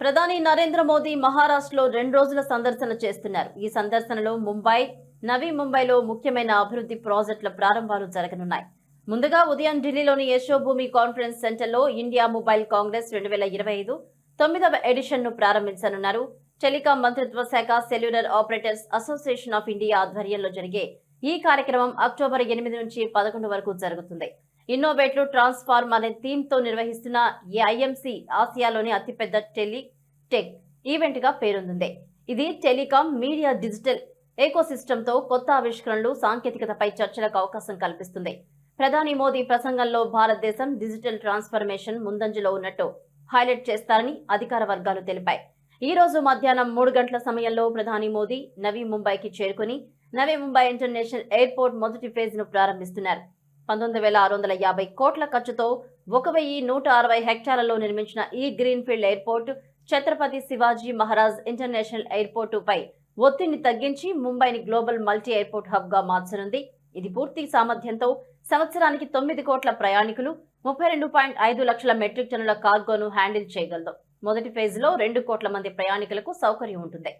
ప్రధాని నరేంద్ర మోదీ మహారాష్ట్రలో రెండు రోజుల సందర్శన చేస్తున్నారు. ఈ సందర్శనలో ముంబై నవీ ముంబైలో ముఖ్యమైన అభివృద్ధి ప్రాజెక్టుల ప్రారంభాలు జరగనున్నాయి. ముందుగా ఉదయం ఢిల్లీలోని యశోభూమి కాన్ఫరెన్స్ సెంటర్లో ఇండియా మొబైల్ కాంగ్రెస్ రెండు వేల ఇరవై ఐదు తొమ్మిదవ ఎడిషన్ను ప్రారంభించనున్నారు. టెలికాం మంత్రిత్వ శాఖ cellular operators association of India ఆధ్వర్యంలో జరిగే ఈ కార్యక్రమం అక్టోబర్ ఎనిమిది నుంచి పదకొండు వరకు జరుగుతుంది. ఇన్నోవేట్లు ట్రాన్స్ఫార్మ్ అనే థీమ్తో నిర్వహిస్తున్న ఈ ఆసియాలోని అతిపెద్ద టెలిటెక్ ఈవెంట్గా ఈవెంట్గా పేరొందింది. ఇది టెలికాం మీడియా డిజిటల్ ఎకోసిస్టమ్తో కొత్త ఆవిష్కరణలు సాంకేతికతపై చర్చలకు అవకాశం కల్పిస్తుంది. ప్రధాని మోదీ ప్రసంగంలో భారతదేశం డిజిటల్ ట్రాన్స్ఫర్మేషన్ ముందంజలో ఉన్నట్టు హైలైట్ చేస్తారని అధికార వర్గాలు తెలిపాయి. ఈ రోజు మధ్యాహ్నం మూడు గంటల సమయంలో ప్రధాని మోదీ నవీ ముంబైకి చేరుకుని నవీ ముంబై ఇంటర్నేషనల్ ఎయిర్పోర్ట్ మొదటి ఫేజ్ను ప్రారంభిస్తున్నారు. పంతొమ్మిది వేల ఆరు వందల యాభై కోట్ల ఖర్చుతో ఒక వెయ్యి నూట అరవై హెక్టార్లలో నిర్మించిన ఈ greenfield airport Chhatrapati Shivaji Maharaj international airport పై ఒత్తిడిని తగ్గించి ముంబైని గ్లోబల్ మల్టీ ఎయిర్పోర్ట్ హబ్గా మార్చనుంది. ఇది పూర్తి సామర్థ్యంతో సంవత్సరానికి తొమ్మిది కోట్ల ప్రయాణికులు ముప్పై రెండు పాయింట్ ఐదు లక్షల మెట్రిక్ టన్నుల కార్గోను హ్యాండిల్ చేయగలదు. మొదటి ఫేజ్లో రెండు కోట్ల మంది ప్రయాణికులకు సౌకర్యం ఉంటుంది.